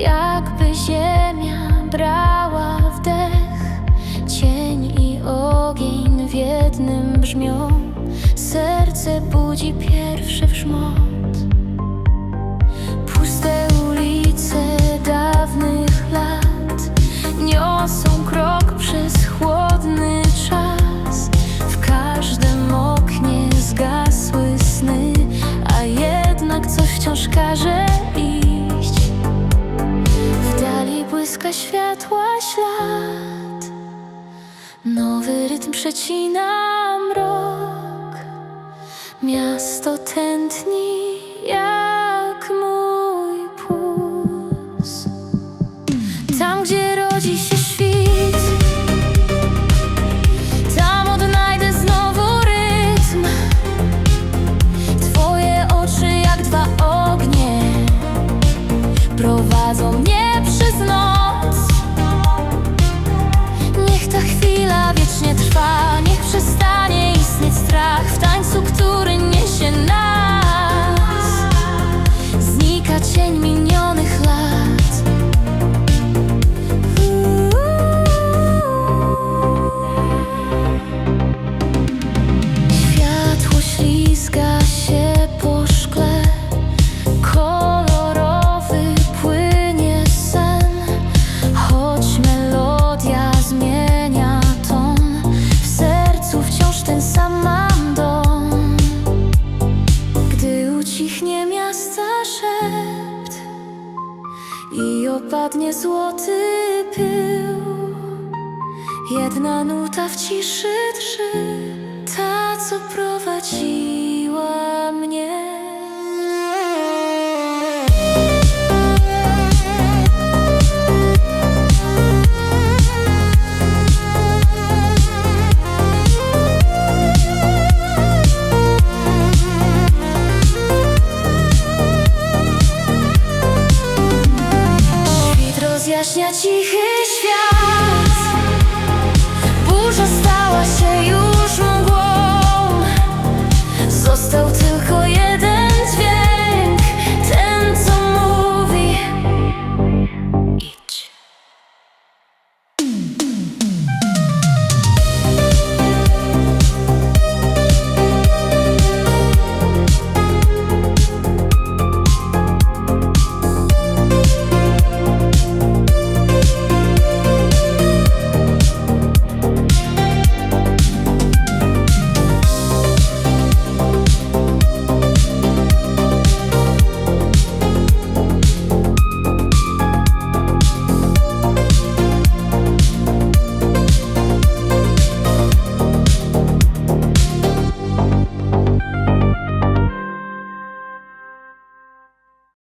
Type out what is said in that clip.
jakby ziemia brała wdech Cień i ogień w jednym brzmią. Serce budzi pierwszy wrzmot Puste ulice dawnych lat Niosą krok przez chłodny czas. W każdym oknie zgasły sny A jednak coś wciąż każe. Światła ślad. Nowy rytm przecina mrok. Miasto tętni jak I opadnie złoty pył. Jedna nuta w ciszy drży. Ta, co prowadziła mnie Xe chị.